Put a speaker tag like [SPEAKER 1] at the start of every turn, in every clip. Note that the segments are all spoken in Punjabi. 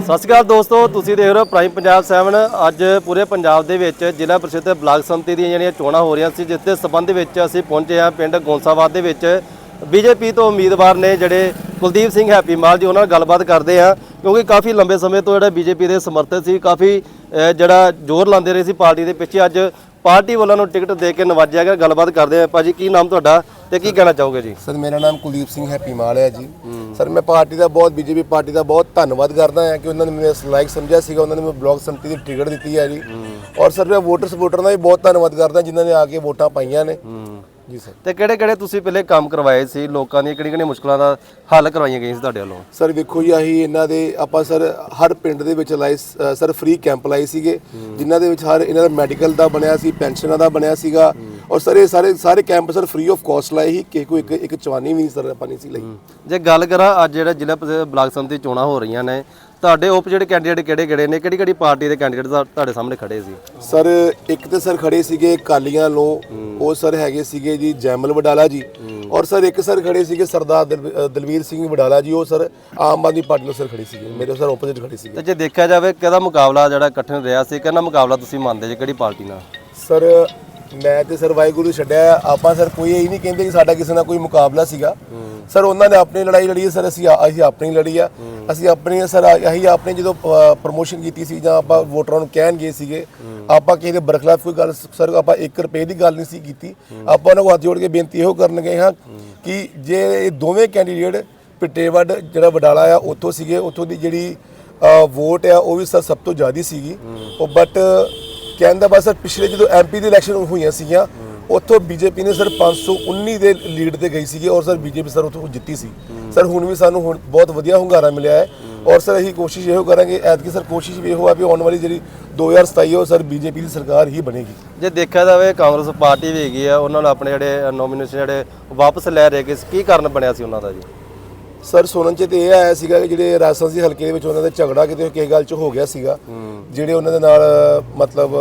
[SPEAKER 1] ਸਤਿ ਸ਼੍ਰੀ ਅਕਾਲ ਦੋਸਤੋ, ਤੁਸੀਂ ਦੇਖ ਰਹੇ ਹੋ ਪ੍ਰਾਈਮ ਪੰਜਾਬ 7 ਅੱਜ ਪੂਰੇ ਪੰਜਾਬ ਦੇ ਵਿੱਚ ਜ਼ਿਲ੍ਹਾ ਪ੍ਰਸਿੱਧ ਬਲਾਕ ਸੰਮਤੀ ਦੀਆਂ ਜਿਹੜੀਆਂ ਚੋਣਾਂ ਹੋ ਰਹੀਆਂ ਸੀ, ਜਿਸ ਦੇ ਸਬੰਧ ਵਿੱਚ ਅਸੀਂ ਪਹੁੰਚੇ ਹਾਂ ਪਿੰਡ ਗੋਂਸਾਬਾਦ ਦੇ ਵਿੱਚ। ਬੀਜੇਪੀ ਤੋਂ ਉਮੀਦਵਾਰ ਨੇ ਜਿਹੜੇ ਕੁਲਦੀਪ ਸਿੰਘ ਹੈਪੀ ਮਾਲ ਜੀ, ਉਹਨਾਂ ਨਾਲ ਗੱਲਬਾਤ ਕਰਦੇ ਹਾਂ, ਕਿਉਂਕਿ ਕਾਫੀ ਲੰਬੇ ਸਮੇਂ ਤੋਂ ਜਿਹੜਾ ਬੀਜੇਪੀ ਦੇ ਸਮਰਥਕ ਸੀ, ਕਾਫੀ ਜਿਹੜਾ ਜ਼ੋਰ ਲਾਉਂਦੇ ਰਹੇ ਸੀ ਪਾਰਟੀ ਦੇ ਪਿੱਛੇ। ਅੱਜ ਪਾਰਟੀ ਵੱਲੋਂ ਨੂੰ ਟਿਕਟ ਦੇ ਕੇ ਨਵਾਜਿਆ ਗਿਆ ਗੱਲਬਾਤ ਕਰਦੇ ਹਾਂ ਭਾਜੀ ਕੀ ਨਾਮ ਤੁਹਾਡਾ ਤੇ ਕੀ ਕਹਿਣਾ ਚਾਹੋਗੇ ਜੀ?
[SPEAKER 2] ਸਰ ਮੇਰਾ ਨਾਮ ਕੁਲਦੀਪ ਸਿੰਘ ਹੈਪੀ ਮਾਲ ਹੈ ਜੀ। ਸਰ ਮੈਂ ਪਾਰਟੀ ਦਾ ਬਹੁਤ ਬੀਜੇਪੀ ਪਾਰਟੀ ਦਾ ਬਹੁਤ ਧੰਨਵਾਦ ਕਰਦਾ ਹਾਂ ਕਿ ਉਹਨਾਂ ਨੇ ਮੈਨੂੰ ਲਾਇਕ ਸਮਝਿਆ ਸੀਗਾ ਉਹਨਾਂ ਨੇ ਮੈਨੂੰ ਬਲਾਕ ਸੰਮਤੀ ਦੀ ਟਿਕਟ ਦਿੱਤੀ ਹੈ ਜੀ। ਔਰ ਸਰ ਮੈਂ ਵੋਟਰ ਸਪੋਰਟਰ ਦਾ ਵੀ ਬਹੁਤ ਧੰਨਵਾਦ ਕਰਦਾ ਜਿਨ੍ਹਾਂ ਨੇ ਆ ਕੇ ਵੋਟਾਂ ਪਾਈਆਂ ਨੇ। ਜੀ ਸਰ।
[SPEAKER 1] ਤੇ ਕਿਹੜੇ ਕਿਹੜੇ ਤੁਸੀਂ ਪਹਿਲੇ ਕੰਮ ਕਰਵਾਏ ਸੀ? ਲੋਕਾਂ ਦੀਆਂ ਕਿਹੜੀਆਂ ਕਿਹੜੀਆਂ ਮੁਸ਼ਕਲਾਂ ਦਾ ਹੱਲ ਕਰਵਾਈਆਂ ਗਈਆਂ ਸੀ ਤੁਹਾਡੇ ਵੱਲੋਂ?
[SPEAKER 2] ਸਰ ਵੇਖੋ ਜੀ ਆਹੀ ਇਹਨਾਂ ਦੇ ਆਪਾਂ ਸਰ ਹਰ ਪਿੰਡ ਦੇ ਵਿੱਚ ਲਾਏ ਸ- ਸਰ ਫ੍ਰੀ ਕੈਂਪ ਲਾਏ ਸੀਗੇ ਜਿਨ੍ਹਾਂ ਦੇ ਵਿੱਚ ਹਰ ਇਹਨਾਂ ਦਾ ਮੈਡੀਕਲ ਦਾ ਬਣਿਆ ਸੀ ਪੈਨਸ਼ਨਾਂ ਦਾ ਬਣਿਆ ਸੀਗਾ ਔਰ ਸਰ ਇਹ ਸਾਰੇ ਸਾਰੇ camp sir free of cost ਲਾਏ ਹੀ ਕਿ ਕੋਈ ਇੱਕ ਇੱਕ ਚਵਾਨੀ ਵੀ ਨਹੀਂ ਸਰ ਆਪਾਂ ਨਹੀਂ ਸੀ ਲਈ।
[SPEAKER 1] ਜੇ ਗੱਲ ਕਰਾਂ ਅੱਜ ਜਿਹੜਾ ਜ਼ਿਲ੍ਹਾ ਪ੍ਰੀਸ਼ਦ ਬਲਾਕ ਸੰਮਤੀ ਚੋਣਾਂ ਹੋ ਰਹੀਆਂ ਨੇ ਤੁਹਾਡੇ ਓਪੋਜੀਟ ਕੈਂਡੀਡੇਟ ਕਿਹੜੇ ਕਿਹੜੇ ਨੇ? ਕਿਹੜੀ ਕਿਹੜੀ ਪਾਰਟੀ ਦੇ ਕੈਂਡੀਡੇਟ ਤੁਹਾਡੇ ਸਾਹਮਣੇ ਖੜੇ ਸੀ?
[SPEAKER 2] ਸਰ ਇੱਕ ਤੇ ਸਰ ਖੜੇ ਸੀਗੇ ਕਾਲੀਆਂ ਲੋ ਉਹ ਸਰ ਹੈਗੇ ਸੀਗੇ ਜੀ ਜੈਮਲ ਵਡਾਲਾ ਜੀ। ਔਰ ਸਰ ਇੱਕ ਸਰ ਖੜੇ ਸੀਗੇ ਸਰਦਾਰ ਦਲਵੀਰ ਸਿੰਘ ਵਡਾਲਾ ਜੀ ਉਹ ਸਰ ਆਮ ਆਦਮੀ ਪਾਰਟੀ ਨੂੰ ਸਰ ਖੜੇ ਸੀਗੇ। ਮੇਰੇ ਸਰ ਆਪੋਜ਼ਿਟ ਖੜੇ ਸੀਗੇ।
[SPEAKER 1] ਤੇ ਜੇ ਦੇਖਿਆ ਜਾਵੇ ਕਿਹਦਾ ਮੁਕਾਬਲਾ ਜਿਹੜਾ ਕਠਿਨ ਰਿਹਾ ਸੀ ਕਿਹਦਾ ਮੁਕਾਬਲਾ ਤੁਸੀਂ ਮੰਨਦੇ ਜੀ ਕਿਹੜੀ ਪਾਰਟੀ ਨਾਲ?
[SPEAKER 2] ਸਰ ਮੈਂ ਤੇ ਸਰ ਵਾਹਿਗੁਰੂ ਛੱਡਿਆ ਆਪਾਂ ਸਰ ਕੋਈ ਇਹ ਨਹੀਂ ਕਹਿੰਦੇ ਕਿ ਸਾਡਾ ਕਿਸੇ ਨਾਲ ਕੋਈ ਮੁਕਾਬਲਾ ਸੀਗਾ। ਸਰ, ਉਹਨਾਂ ਨੇ ਆਪਣੀ ਲੜਾਈ ਲੜੀ ਹੈ ਸਰ, ਅਸੀਂ ਅਸੀਂ ਆਪਣੀ ਲੜੀ ਆ। ਅਸੀਂ ਆਪਣੀ ਸਰ ਅਸੀਂ ਆਪਣੇ ਜਦੋਂ ਪ੍ਰੋਮੋਸ਼ਨ ਕੀਤੀ ਸੀ ਜਾਂ ਆਪਾਂ ਵੋਟਰਾਂ ਨੂੰ ਕਹਿਣ ਗਏ ਸੀਗੇ, ਆਪਾਂ ਕਿਸੇ ਦੇ ਬਰਖਲਾਫ ਕੋਈ ਗੱਲ ਸਰ, ਆਪਾਂ 1 ਰੁਪਏ ਦੀ ਗੱਲ ਨਹੀਂ ਸੀ ਕੀਤੀ। ਆਪਾਂ ਉਹਨਾਂ ਨੂੰ ਹੱਥ ਜੋੜ ਕੇ ਬੇਨਤੀ ਇਹੋ ਕਰਨ ਗਏ ਹਾਂ ਕਿ ਜੇ ਇਹ ਦੋਵੇਂ ਕੈਂਡੀਡੇਟ ਪਿੱਟੇਵੱਡ ਜਿਹੜਾ ਵਡਾਲਾ ਆ, ਉੱਥੋਂ ਸੀਗੇ, ਉੱਥੋਂ ਦੀ ਜਿਹੜੀ ਵੋਟ ਆ, ਉਹ ਵੀ ਸਰ ਸਭ ਤੋਂ ਜ਼ਿਆਦੀ ਸੀਗੀ। ਉਹ ਬਟ ਕਹਿੰਦਾ ਬਸ ਸਰ ਪਿਛਲੇ ਜਦੋਂ ਐਮਪੀ ਦੀ ਇਲੈਕਸ਼ਨ ਹੋਈਆਂ ਸੀਗੀਆਂ, ਉੱਥੋਂ ਬੀਜੇਪੀ ਨੇ ਸਰ 519 ਦੇ ਲੀਡ ਤੇ ਗਈ ਸੀਗੀ ਔਰ ਸਰ ਬੀਜੇਪੀ ਸਰ ਉੱਥੋਂ ਜਿੱਤੀ ਸੀ। ਸਰ ਹੁਣ ਵੀ ਸਾਨੂੰ ਹੁਣ ਬਹੁਤ ਵਧੀਆ ਹੁੰਗਾਰਾ ਮਿਲਿਆ ਹੈ ਔਰ ਸਰ ਅਸੀਂ ਕੋਸ਼ਿਸ਼ ਇਹੋ ਕਰਾਂਗੇ, ਐਤਕੀ ਸਰ ਕੋਸ਼ਿਸ਼ ਵੀ ਇਹੋ ਆ ਵੀ ਆਉਣ ਵਾਲੀ ਜਿਹੜੀ 2027 ਉਹ ਸਰ ਬੀਜੇਪੀ ਦੀ ਸਰਕਾਰ ਹੀ ਬਣੇਗੀ।
[SPEAKER 1] ਜੇ ਦੇਖਿਆ ਜਾਵੇ ਕਾਂਗਰਸ ਪਾਰਟੀ ਵੀ ਹੈਗੀ ਆ, ਉਹਨਾਂ ਨੂੰ ਆਪਣੇ ਜਿਹੜੇ ਨੋਮੀਨੇਸ਼ਨ ਜਿਹੜੇ ਵਾਪਸ ਲੈ ਰਹੇ ਕਿ ਕੀ ਕਾਰਨ ਬਣਿਆ ਸੀ ਉਹਨਾਂ ਦਾ ਜੀ?
[SPEAKER 2] ਸਰ ਸੁਣਨ ਚ ਤੇ ਇਹ ਆਇਆ ਸੀਗਾ ਕਿ ਜਿਹੜੇ ਰਾਜਸਥਾਨੀ ਹਲਕੇ ਦੇ ਵਿੱਚ ਉਹਨਾਂ ਦਾ ਝਗੜਾ ਕਿਤੇ ਕਿਸੇ ਗੱਲ ਚ ਹੋ ਗਿਆ ਸੀਗਾ। ਜਿਹੜੇ ਉਹਨਾਂ ਦੇ ਨਾਲ ਮਤਲਬ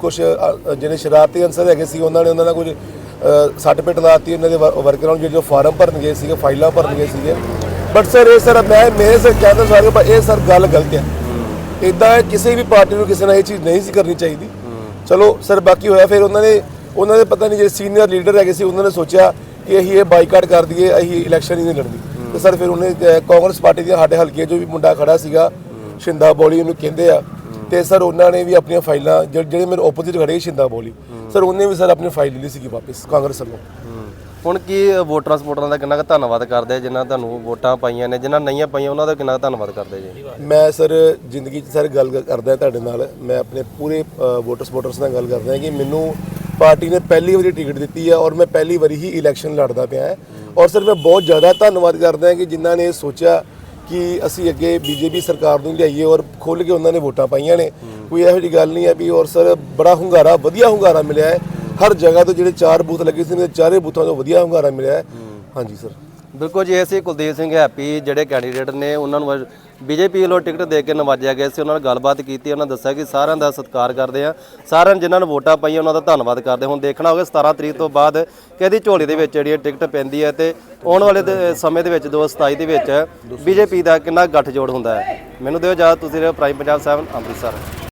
[SPEAKER 2] ਕੁਝ ਜਿਹੜੇ ਸ਼ਰਾਰਤੀ ਅਨਸਰ ਹੈਗੇ ਸੀ ਉਹਨਾਂ ਨੇ ਉਹਨਾਂ ਨਾਲ ਕੁਝ ਸੱਟ ਪਿੱਟ ਲਾਤੀ ਉਹਨਾਂ ਦੇ ਵਰਕਰਾਂ ਨੂੰ ਜਿਹੜੇ ਫਾਰਮ ਭਰਨ ਗਏ ਸੀਗੇ ਫਾਈਲਾਂ ਭਰਨ ਗਏ ਸੀਗੇ। ਬਟ ਸਰ ਇਹ ਸਰ ਮੈਂ ਮੇਰੇ ਸਰ ਕਹਿੰਦਾ ਸਾਰੇ ਪਰ ਇਹ ਸਰ ਗੱਲ ਗਲਤ ਹੈ। ਇਦਾਂ ਕਿਸੇ ਵੀ ਪਾਰਟੀ ਨੂੰ ਕਿਸੇ ਨਾਲ ਇਹ ਚੀਜ਼ ਨਹੀਂ ਸੀ ਕਰਨੀ ਚਾਹੀਦੀ। ਚਲੋ ਸਰ ਬਾਕੀ ਹੋਇਆ ਫਿਰ ਉਹਨਾਂ ਨੇ ਉਹਨਾਂ ਦੇ ਪਤਾ ਨਹੀਂ ਜਿਹੜੇ ਸੀਨੀਅਰ ਲੀਡਰ ਹੈਗੇ ਸੀ ਉਹਨਾਂ ਨੇ ਸੋਚਿਆ ਕਿ ਅਸੀਂ ਇਹ ਬਾਈਕਾਟ ਕਰ ਦਈਏ ਅਸੀਂ ਇਲੈਕਸ਼ਨ ਹੀ ਨਹੀਂ ਲੜਨੀ। ਤੇ ਸਰ ਫਿਰ ਉਹਨੇ ਅਹ, ਕਾਂਗਰਸ ਪਾਰਟੀ ਦੇ ਸਾਡੇ ਹਲਕੇ 'ਚੋਂ ਵੀ ਮੁੰਡਾ ਖੜਾ ਸੀਗਾ ਸ਼ਿੰਦਾ ਬੋਲੀ ਉਹਨੂੰ ਕਹਿੰਦੇ ਆ। ਤੇ ਸਰ ਉਹਨਾਂ ਨੇ ਵੀ ਆਪਣੀਆਂ ਫਾਈਲਾਂ ਜਿਹੜੇ ਜਿਹੜੇ ਮੇਰੇ ਆਪੋਜ਼ਿਟ ਖੜੇ ਸੀ ਸ਼ਿੰਦਾ ਬੋਲੀ। ਸਰ ਉਹਨੇ ਵੀ ਸਰ ਆਪਣੀ ਫਾਈਲ ਲਈ ਸੀਗੀ ਵਾਪਸ ਕਾਂਗਰਸ ਵੱਲੋਂ।
[SPEAKER 1] ਹੁਣ ਕੀ ਵੋਟਰਾਂ ਸਪੋਰਟਰਾਂ ਦਾ ਕਿੰਨਾ ਕੁ ਧੰਨਵਾਦ ਕਰਦੇ ਆ ਜਿਨ੍ਹਾਂ ਤੁਹਾਨੂੰ ਵੋਟਾਂ ਪਾਈਆਂ ਨੇ ਜਿਨ੍ਹਾਂ ਨਹੀਂ ਪਾਈਆਂ ਉਹਨਾਂ ਦਾ ਕਿੰਨਾ ਕੁ ਧੰਨਵਾਦ ਕਰਦੇ ਜੀ?
[SPEAKER 2] ਮੈਂ ਸਰ ਜ਼ਿੰਦਗੀ 'ਚ ਸਰ ਗੱਲ ਕਰਦਾ ਤੁਹਾਡੇ ਨਾਲ। ਮੈਂ ਆਪਣੇ ਪੂਰੇ ਵੋਟਰ ਸਪੋਰਟਰਸ ਨਾਲ ਗੱਲ ਕਰਦਾ ਕਿ ਮੈਨੂੰ ਪਾਰਟੀ ਨੇ ਪਹਿਲੀ ਵਾਰੀ ਟਿਕਟ ਦਿੱਤੀ ਹੈ ਔਰ ਮੈਂ ਪਹਿਲੀ ਵਾਰੀ ਹੀ ਇਲੈਕਸ਼ਨ ਲੜਦਾ ਪਿਆ ਹਾਂ। ਔਰ ਸਰ, ਮੈਂ ਬਹੁਤ ਜ਼ਿਆਦਾ ਧੰਨਵਾਦ ਕਰਦਾ ਹਾਂ ਕਿ ਜਿਨ੍ਹਾਂ ਨੇ ਸੋਚਿਆ ਕਿ ਅਸੀਂ ਅੱਗੇ ਬੀਜੇਪੀ ਸਰਕਾਰ ਨੂੰ ਲਿਆਈਏ ਔਰ ਖੁੱਲ ਕੇ ਉਹਨਾਂ ਨੇ ਵੋਟਾਂ ਪਾਈਆਂ ਨੇ। ਕੋਈ ਇਹੋ ਜਿਹੀ ਗੱਲ ਨਹੀਂ ਹੈ ਵੀ ਔਰ ਸਰ, ਬੜਾ ਹੁੰਗਾਰਾ, ਵਧੀਆ ਹੁੰਗਾਰਾ ਮਿਲਿਆ ਹੈ। ਹਰ ਜਗ੍ਹਾ ਤੋਂ ਜਿਹੜੇ ਚਾਰ ਬੂਥ ਲੱਗੇ ਸੀ ਨੇ ਚਾਰੇ ਬੂਥਾਂ ਤੋਂ ਵਧੀਆ ਹੁੰਗਾਰਾ ਮਿਲਿਆ ਹੈ। ਹਾਂਜੀ, ਸਰ।
[SPEAKER 1] ਬਿਲਕੁਲ ਜੀ, ਅਸੀਂ ਕੁਲਦੀਪ ਸਿੰਘ ਹੈਪੀ ਜਿਹੜੇ ਕੈਂਡੀਡੇਟ ਨੇ, ਉਹਨਾਂ ਨੂੰ ਬੀਜੇਪੀ ਵੱਲੋਂ ਟਿਕਟ ਦੇ ਕੇ ਨਵਾਜਿਆ ਗਿਆ ਸੀ। ਉਹਨਾਂ ਨਾਲ ਗੱਲਬਾਤ ਕੀਤੀ, ਉਹਨਾਂ ਦੱਸਿਆ ਕਿ ਸਾਰਿਆਂ ਦਾ ਸਤਿਕਾਰ ਕਰਦੇ ਆ। ਸਾਰਿਆਂ ਜਿਨ੍ਹਾਂ ਨੂੰ ਵੋਟਾਂ ਪਾਈਆਂ, ਉਹਨਾਂ ਦਾ ਧੰਨਵਾਦ ਕਰਦੇ ਹੁਣ ਦੇਖਣਾ ਹੋਗਾ 17 ਤਰੀਕ ਤੋਂ ਬਾਅਦ ਕਿਹਦੀ ਝੋਲੀ ਦੇ ਵਿੱਚ ਜਿਹੜੀ ਇਹ ਟਿਕਟ ਪੈਂਦੀ ਹੈ ਤੇ ਆਉਣ ਵਾਲੇ ਸਮੇਂ ਦੇ ਵਿੱਚ 2027 ਦੇ ਵਿੱਚ ਬੀਜੇਪੀ ਦਾ ਕਿੰਨਾ ਗੱਠਜੋੜ ਹੁੰਦਾ ਹੈ। ਮੈਨੂੰ ਦਿਓ ਇਜਾਜ਼ਤ, ਤੁਸੀਂ ਰਹੇ ਪ੍ਰਾਈਮ ਪੰਜਾਬ 7 ਅੰਮ੍ਰਿਤਸਰ।